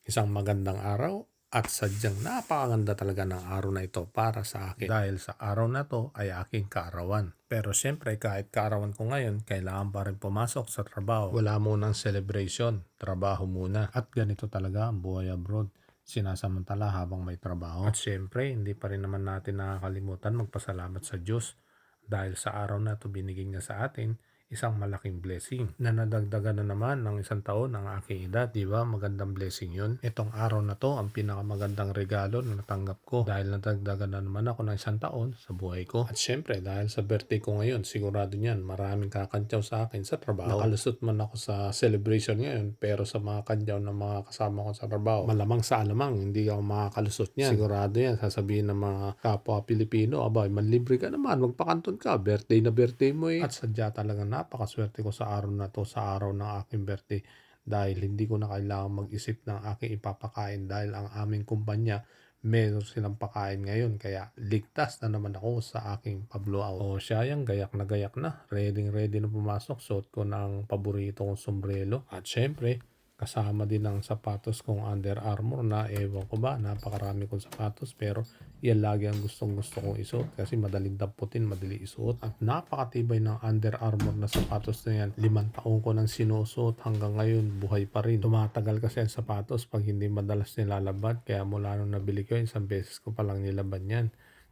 Isang magandang araw at sadyang napakaganda talaga ng araw na ito para sa akin. Dahil sa araw na to ay aking kaarawan. Pero siyempre kahit kaarawan ko ngayon, kailangan pa rin pumasok sa trabaho. Wala munang celebration, trabaho muna. At ganito talaga ang buhay abroad sinasamantala habang may trabaho. At siyempre, hindi pa rin naman natin nakakalimutan magpasalamat sa Diyos dahil sa araw na ito binigay niya sa atin isang malaking blessing na nadagdagan na naman ng isang taon ang aking edad. Di ba? Magandang blessing yun. Itong araw na to ang pinakamagandang regalo na natanggap ko dahil nadagdagan na naman ako ng isang taon sa buhay ko. At syempre, dahil sa birthday ko ngayon, sigurado niyan maraming kakantyaw sa akin sa trabaho. Nakalusot man ako sa celebration ngayon pero sa mga kantyaw ng mga kasama ko sa trabaho, malamang sa alamang hindi ako makakalusot niyan. Sigurado yan. Sasabihin ng mga kapwa Pilipino, abay, manlibre ka naman, magpakanton ka. Birthday na birthday mo eh. At sadya talaga napakaswerte ko sa araw na to, sa araw ng aking birthday dahil hindi ko na kailangan mag-isip ng aking ipapakain dahil ang aming kumpanya meron silang pakain ngayon kaya ligtas na naman ako sa aking pa-blowout. O siya yung gayak na gayak na. Ready ready na pumasok. Suot ko ng paborito kong sombrero. At syempre, kasama din ang sapatos kong Under Armour na ewan ko ba, napakarami kong sapatos pero yan lagi ang gustong gusto kong isuot kasi madaling damputin, madali isuot. At napakatibay ng Under Armour na sapatos na yan. Limang taong ko nang sinusuot hanggang ngayon buhay pa rin. Tumatagal kasi ang sapatos pag hindi madalas nilalabad kaya mula nung nabili ko isang beses ko palang nilaban yan.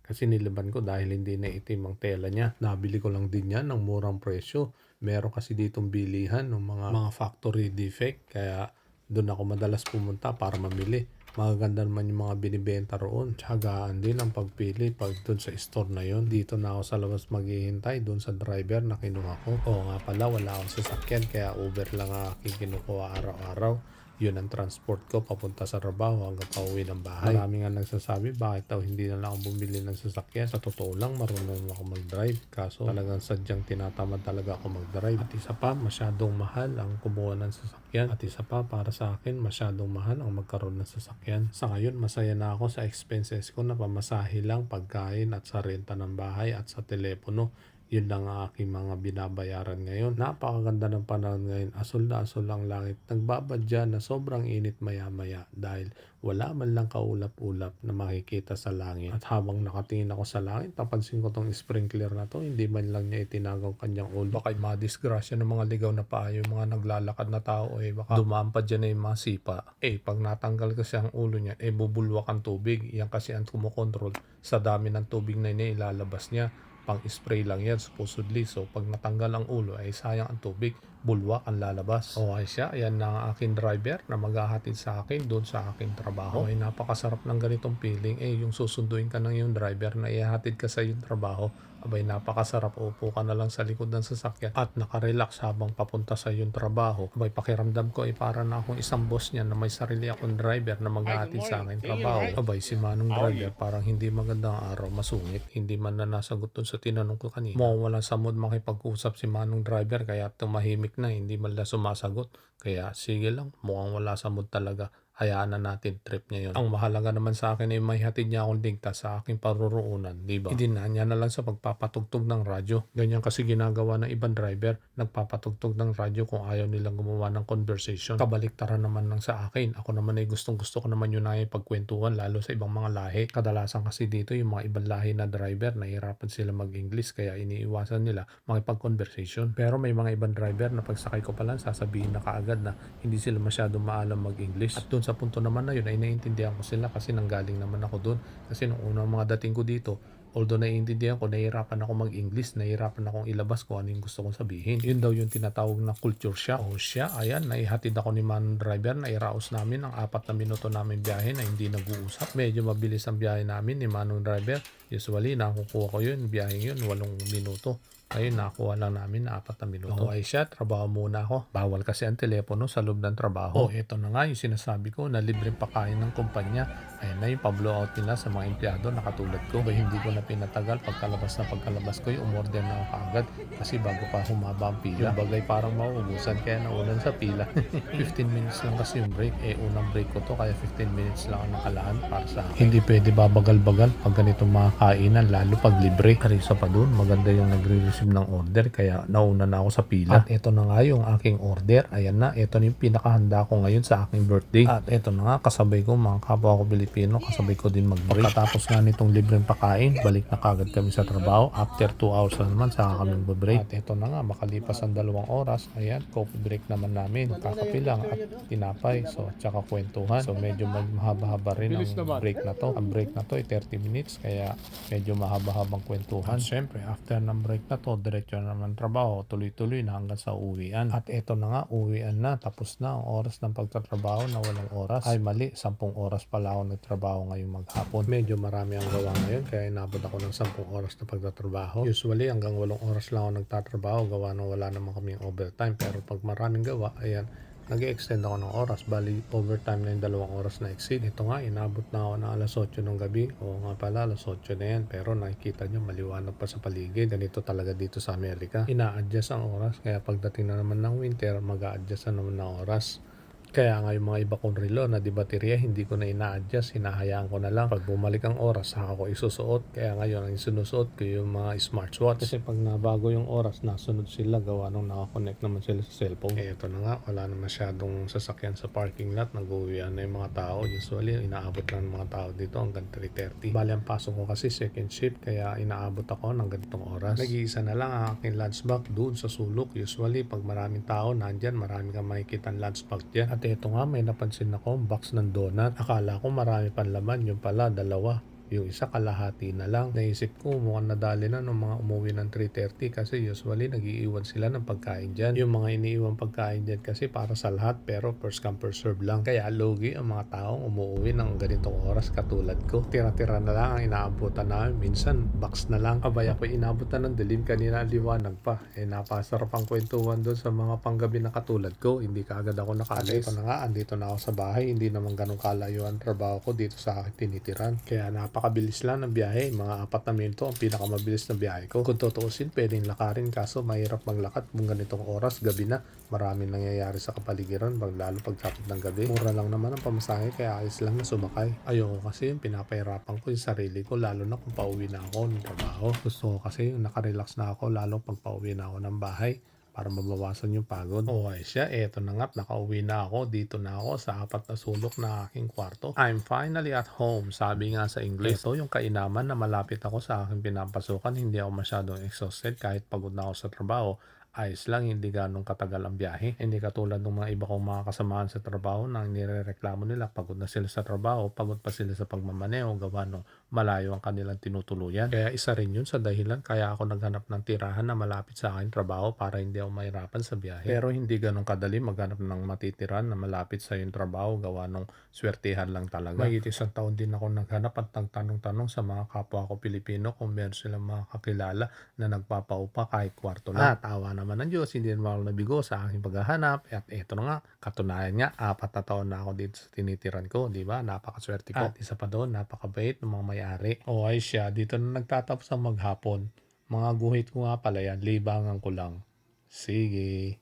Kasi nilaban ko dahil hindi na itim ang tela niya. Nabili ko lang din yan ng murang presyo. Meron kasi ditong bilihan ng mga, mga factory defect. Kaya doon ako madalas pumunta para mamili. Magaganda naman yung mga binibenta roon. Tsagaan din ang pagpili pag doon sa store na yon. Dito na ako sa labas maghihintay doon sa driver na kinuha ko. Oo nga pala, wala akong sasakyan kaya Uber lang ang aking kinukuha araw-araw yun ang transport ko papunta sa trabaho hanggang pauwi ng bahay. Marami nga nagsasabi bakit daw hindi na lang ako bumili ng sasakyan. Sa totoo lang marunong ako mag-drive kaso talagang sadyang tinatamad talaga ako mag-drive. At isa pa masyadong mahal ang kumuha ng sasakyan. At isa pa para sa akin masyadong mahal ang magkaroon ng sasakyan. Sa ngayon masaya na ako sa expenses ko na pamasahe lang pagkain at sa renta ng bahay at sa telepono yun lang ang aking mga binabayaran ngayon. Napakaganda ng panahon ngayon. Asol na asol ang langit. Nagbabadya na sobrang init maya-maya dahil wala man lang kaulap-ulap na makikita sa langit. At habang nakatingin ako sa langit, napansin ko tong sprinkler na to. Hindi man lang niya itinagaw kanyang ulo. Baka madisgrasya ng mga ligaw na yung mga naglalakad na tao, eh baka dumaan pa dyan na yung mga sipa. Eh, pag natanggal kasi ang ulo niya, eh bubulwak ang tubig. Yan kasi ang kumokontrol sa dami ng tubig na yun, ilalabas niya pang spray lang yan supposedly. So pag natanggal ang ulo ay sayang ang tubig, bulwak ang lalabas. O ay siya, yan na ang aking driver na maghahatid sa akin doon sa aking trabaho. Ay napakasarap ng ganitong feeling. Eh yung susunduin ka ng yung driver na ihatid ka sa yung trabaho, abay napakasarap upo ka na lang sa likod ng sasakyan at nakarelax habang papunta sa yung trabaho. Abay pakiramdam ko ay para na akong isang boss niya na may sarili akong driver na maghahatid sa aking trabaho. Abay si Manong driver parang hindi magandang araw, masungit. Hindi man na nasagot dun sa tinanong ko kanina. Mukhang walang samod makipag-usap si Manong driver kaya tumahimik na hindi man lang sumasagot. Kaya sige lang, mukhang wala samod talaga hayaan na natin trip niya yun. Ang mahalaga naman sa akin ay may hatid niya akong ligtas sa aking paruroonan, di ba? Idinaan niya na lang sa pagpapatugtog ng radyo. Ganyan kasi ginagawa ng ibang driver, nagpapatugtog ng radyo kung ayaw nilang gumawa ng conversation. Kabaliktaran naman lang sa akin. Ako naman ay gustong gusto ko naman yun ay pagkwentuhan lalo sa ibang mga lahi. Kadalasan kasi dito yung mga ibang lahi na driver, nahihirapan sila mag-English kaya iniiwasan nila makipag-conversation. Pero may mga ibang driver na pagsakay ko pa lang sasabihin na kaagad na hindi sila masyadong maalam mag-English. At doon sa punto naman na yun ay naiintindihan ko sila kasi nanggaling naman ako doon. Kasi nung unang mga dating ko dito, although naiintindihan ko, nahihirapan ako mag-English, nahihirapan akong ilabas kung ano yung gusto kong sabihin. Yun daw yung tinatawag na culture shock. O siya, ayan, naihatid ako ni man driver, nairaos namin ang apat na minuto namin biyahe na hindi nag-uusap. Medyo mabilis ang biyahe namin ni Manong driver. Usually, nakukuha ko yun, biyahe yun, walong minuto. Ayun, nakuha lang namin na apat na minuto. Okay siya, trabaho muna ako. Bawal kasi ang telepono sa loob ng trabaho. Oh, ito na nga yung sinasabi ko na libreng pakain ng kumpanya. Ayan na yung pa-blowout nila sa mga empleyado na katulad ko. Ba, hindi ko na pinatagal pagkalabas na pagkalabas ko yung umorder na ako kaagad kasi bago pa humaba ang pila. Yung bagay parang mauubusan kaya naulan sa pila. 15 minutes lang kasi yung break. Eh, unang break ko to kaya 15 minutes lang ang nakalaan para sa akin. Hindi pwede babagal-bagal pag ganitong mga kainan lalo pag libre. Karisa pa dun, maganda yung nagre nag-receive ng order kaya nauna na ako sa pila. At ito na nga yung aking order. Ayan na, ito na yung pinakahanda ko ngayon sa aking birthday. At ito na nga, kasabay ko mga kapwa ko Pilipino, kasabay ko din mag-break. Pagkatapos nga nitong libreng pakain, balik na kagad kami sa trabaho. After 2 hours na naman, saka kami mag-break. At ito na nga, makalipas ang dalawang oras, ayan, coffee break naman namin. Kakapi lang at tinapay, so tsaka kwentuhan. So medyo mahaba-haba rin ang break na to. Ang break na to ay 30 minutes, kaya medyo mahaba-habang kwentuhan. At syempre, after ng break na to, diretso na naman trabaho, tuloy-tuloy na hanggang sa uwian. At ito na nga, uwian na, tapos na ang oras ng pagtatrabaho na walang oras. Ay mali, 10 oras pala ako nagtrabaho ngayong maghapon. Medyo marami ang gawa ngayon, kaya inabot ako ng 10 oras na pagtatrabaho. Usually, hanggang 8 oras lang ako nagtatrabaho, gawa nang wala naman kaming overtime. Pero pag maraming gawa, ayan, nag extend ako ng oras. Bali, overtime na yung dalawang oras na exceed. Ito nga, inabot na ako ng alas 8 ng gabi. Oo nga pala, alas 8 na yan. Pero nakikita nyo, maliwanag pa sa paligid. Ganito talaga dito sa Amerika. Ina-adjust ang oras. Kaya pagdating na naman ng winter, mag adjust na naman ng oras. Kaya nga yung mga iba kong relo na di baterya, hindi ko na ina-adjust, hinahayaan ko na lang. Pag bumalik ang oras, saka ko isusuot. Kaya ngayon, ang sinusuot ko yung mga smartwatch. Kasi pag nabago yung oras, nasunod sila, gawa nung nakakonect naman sila sa cellphone. Eh, ito na nga, wala na masyadong sasakyan sa parking lot. Nag-uwian na yung mga tao. Usually, inaabot lang ng mga tao dito hanggang 3.30. Bali, ang pasok ko kasi second shift, kaya inaabot ako ng ganitong oras. Nag-iisa na lang ang aking lunch bag doon sa sulok. Usually, pag maraming tao, nandyan, marami kang makikita lunch bag dyan. At ito nga, may napansin ako, box ng donut. Akala ko marami pan laman, yung pala, dalawa. Yung isa kalahati na lang. Naisip ko mukhang nadali na ng mga umuwi ng 3.30 kasi usually nagiiwan sila ng pagkain dyan. Yung mga iniiwan pagkain dyan kasi para sa lahat pero first come first serve lang. Kaya logi ang mga taong umuwi ng ganitong oras katulad ko. Tira-tira na lang ang inaabutan namin. Minsan box na lang. Abay ako inaabutan ng dilim kanina liwanag pa. Eh napasarap ang kwentuhan doon sa mga panggabi na katulad ko. Hindi kaagad ako nakalis. Ito na nga, andito na ako sa bahay. Hindi naman ganun kalayo ang trabaho ko dito sa akin tinitiran. Kaya napakabilis lang ng biyahe. Mga apat na minuto ang pinakamabilis na biyahe ko. Kung tutuusin, pwedeng lakarin kaso mahirap maglakad kung ganitong oras, gabi na. Maraming nangyayari sa kapaligiran, pag lalo pagtapos ng gabi. Mura lang naman ang pamasahe kaya ayos lang na sumakay. Ayoko kasi yung pinapahirapan ko yung sarili ko lalo na kung pauwi na ako ng trabaho. Gusto ko kasi yung nakarelax na ako lalo pag pauwi na ako ng bahay para mabawasan yung pagod. Okay siya, eto na nga, nakauwi na ako. Dito na ako sa apat na sulok na aking kwarto. I'm finally at home, sabi nga sa English. Ito yung kainaman na malapit ako sa aking pinapasukan. Hindi ako masyadong exhausted kahit pagod na ako sa trabaho. Ayos lang, hindi ganong katagal ang biyahe. Hindi katulad ng mga iba kong mga kasamahan sa trabaho na nirereklamo nila pagod na sila sa trabaho, pagod pa sila sa pagmamaneho, gawa no malayo ang kanilang tinutuluyan. Kaya isa rin yun sa dahilan kaya ako naghanap ng tirahan na malapit sa akin trabaho para hindi ako mahirapan sa biyahe. Pero hindi ganun kadali maghanap ng matitiran na malapit sa yung trabaho gawa nung swertihan lang talaga. May isang taon din ako naghanap at nagtanong-tanong sa mga kapwa ko Pilipino kung meron silang mga kakilala na nagpapaupa kahit kwarto lang. At awa naman ng Diyos, hindi naman ako nabigo sa aking paghahanap. At eto na nga, katunayan nga, apat na taon na ako dito sa tinitiran ko, di ba? Napakaswerte ko. At isa pa doon, napakabait ng mga may-ari. O ay siya, dito na nagtatapos ang maghapon. Mga guhit ko nga pala yan, libangan ko lang. Sige.